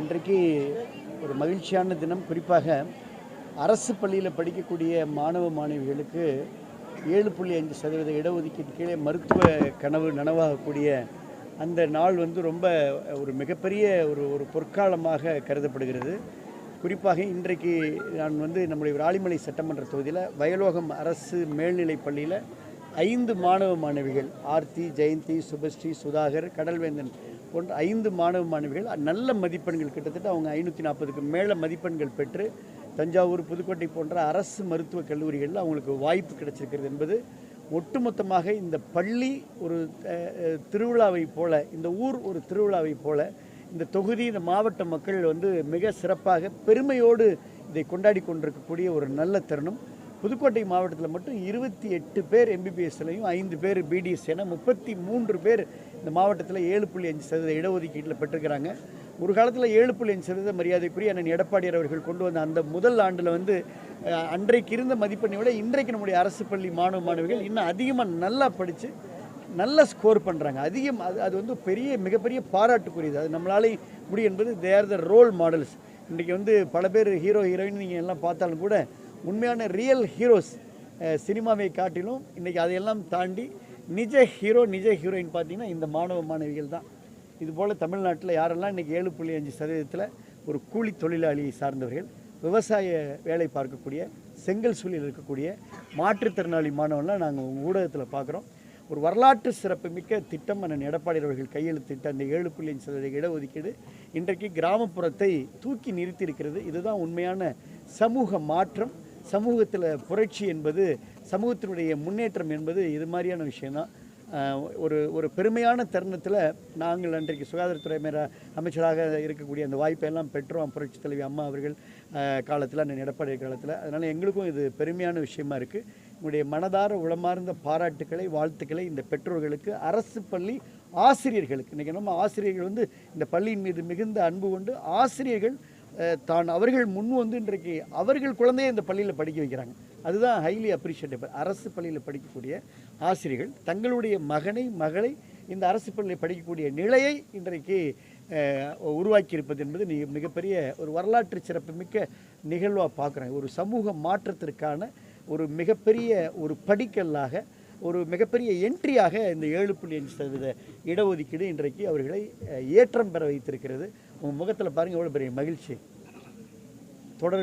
இன்றைக்கு ஒரு மகிழ்ச்சியான தினம். குறிப்பாக அரசு பள்ளியில் படிக்கக்கூடிய மாணவ மாணவிகளுக்கு ஏழு புள்ளி அஞ்சு சதவீத இடஒதுக்கீடு கீழே மருத்துவ கனவு நனவாகக்கூடிய அந்த நாள் வந்து ரொம்ப ஒரு மிகப்பெரிய ஒரு ஒரு பொற்காலமாக கருதப்படுகிறது. குறிப்பாக இன்றைக்கு நான் வந்து நம்முடைய ராளிமலை சட்டமன்ற தொகுதியில் வயலோகம் அரசு மேல்நிலைப் பள்ளியில் ஐந்து மாணவ மாணவிகள் ஆர்த்தி ஜெயந்தி சுபஸ்ரீ சுதாகர் கடல்வேந்தன் போன்ற ஐந்து மாணவ மாணவிகள் நல்ல மதிப்பெண்கள் கிட்டத்தட்ட அவங்க ஐநூற்றி நாற்பதுக்கு மேலே மதிப்பெண்கள் பெற்று தஞ்சாவூர் புதுக்கோட்டை போன்ற அரசு மருத்துவக் கல்லூரிகளில் அவங்களுக்கு வாய்ப்பு கிடைச்சிருக்கிறது என்பது ஒட்டுமொத்தமாக இந்த பள்ளி ஒரு திருவிழாவை திருவிழாவைப் போல இந்த ஊர் ஒரு திருவிழாவைப் போல இந்த தொகுதி இந்த மாவட்ட மக்கள் வந்து மிக சிறப்பாக பெருமையோடு இதை கொண்டாடி கொண்டிருக்கக்கூடிய ஒரு நல்ல தருணம். புதுக்கோட்டை மாவட்டத்தில் மட்டும் இருபத்தி எட்டு பேர் எம்பிபிஎஸ்லையும் ஐந்து பேர் பிடிஎஸ் என முப்பத்தி மூன்று பேர் இந்த மாவட்டத்தில் ஏழு புள்ளி அஞ்சு சதவீத இடஒதுக்கீட்டில் பெற்றிருக்கிறாங்க. ஒரு காலத்தில் ஏழு புள்ளி அஞ்சு சதவீத மரியாதைக்குரிய அண்ணன் எடப்பாடியார் அவர்கள் கொண்டு வந்த அந்த முதல் ஆண்டில் வந்து அன்றைக்கு இருந்த மதிப்பெண்ணை விட இன்றைக்கு நம்முடைய அரசு பள்ளி மாணவ மாணவிகள் இன்னும் அதிகமாக நல்லா படித்து நல்ல ஸ்கோர் பண்ணுறாங்க அதிகம் அது அது வந்து பெரிய மிகப்பெரிய பாராட்டுக்குரியது. அது நம்மளாலே முடியும் என்பது தேர் த ரோல் மாடல்ஸ் இன்றைக்கி வந்து பல பேர் ஹீரோ ஹீரோயின் நீங்கள் எல்லாம் பார்த்தாலும் கூட உண்மையான ரியல் ஹீரோஸ் சினிமாவை காட்டிலும் இன்றைக்கி அதையெல்லாம் தாண்டி நிஜ ஹீரோ நிஜ ஹீரோயின் பார்த்தீங்கன்னா இந்த மாணவ மாணவிகள் தான். இதுபோல் தமிழ்நாட்டில் யாரெல்லாம் இன்றைக்கி ஏழு புள்ளி அஞ்சு சதவீதத்தில் ஒரு கூலி தொழிலாளியை சார்ந்தவர்கள் விவசாய வேலை பார்க்கக்கூடிய செங்கல் சூழலில் இருக்கக்கூடிய மாற்றுத்திறனாளி மாணவன்லாம் நாங்கள் ஊடகத்தில் பார்க்குறோம் ஒரு வரலாற்று சிறப்புமிக்க திட்டம் அண்ணன் எடப்பாடி அவர்கள் கையெழுத்திட்ட அந்த ஏழு புள்ளி அஞ்சு சதவீத இடஒதுக்கீடு இன்றைக்கு கிராமப்புறத்தை தூக்கி நிறுத்தியிருக்கிறது இதுதான் உண்மையான சமூக மாற்றம். சமூகத்தில் புரட்சி என்பது சமூகத்தினுடைய முன்னேற்றம் என்பது இது மாதிரியான விஷயந்தான் ஒரு ஒரு பெருமையான தருணத்தில் நாங்கள் அன்றைக்கு சுகாதாரத்துறை மேல அமைச்சராக இருக்கக்கூடிய அந்த வாய்ப்பெல்லாம் பெற்றோம். புரட்சி தலைவி அம்மா அவர்கள் காலத்தில் அந்த எடப்பாடி காலத்தில். அதனால் எங்களுக்கும் இது பெருமையான விஷயமா இருக்குது உங்களுடைய மனதார உளமார்ந்த பாராட்டுக்களை வாழ்த்துக்களை இந்த பெற்றோர்களுக்கு அரசு பள்ளி ஆசிரியர்களுக்கு. இன்றைக்கி நம்ம ஆசிரியர்கள் வந்து இந்த பள்ளியின் மீது மிகுந்த அன்பு கொண்டு ஆசிரியர்கள் தான் அவர்கள் முன் வந்து இன்றைக்கு அவர்கள் குழந்தையை இந்த பள்ளியில் படிக்க வைக்கிறாங்க. அதுதான் ஹைலி அப்ரிஷியேட்டபிள் அரசு பள்ளியில் படிக்கக்கூடிய ஆசிரியர்கள் தங்களுடைய மகனை மகளை இந்த அரசு பள்ளியில் படிக்கக்கூடிய நிலையை இன்றைக்கு உருவாக்கியிருப்பது என்பது நீ மிகப்பெரிய ஒரு வரலாற்று சிறப்புமிக்க நிகழ்வாக பார்க்குறேன். ஒரு சமூக மாற்றத்திற்கான ஒரு மிகப்பெரிய ஒரு படிக்கல்லாக ஒரு மிகப்பெரிய என்ட்ரியாக இந்த ஏழு புள்ளி அஞ்சு சதவீத இடஒதுக்கீடு இன்றைக்கு அவர்களை ஏற்றம் பெற வைத்திருக்கிறது. உங்கள் முகத்தில் பாருங்கள் எவ்வளோ பெரிய மகிழ்ச்சி. தொடர்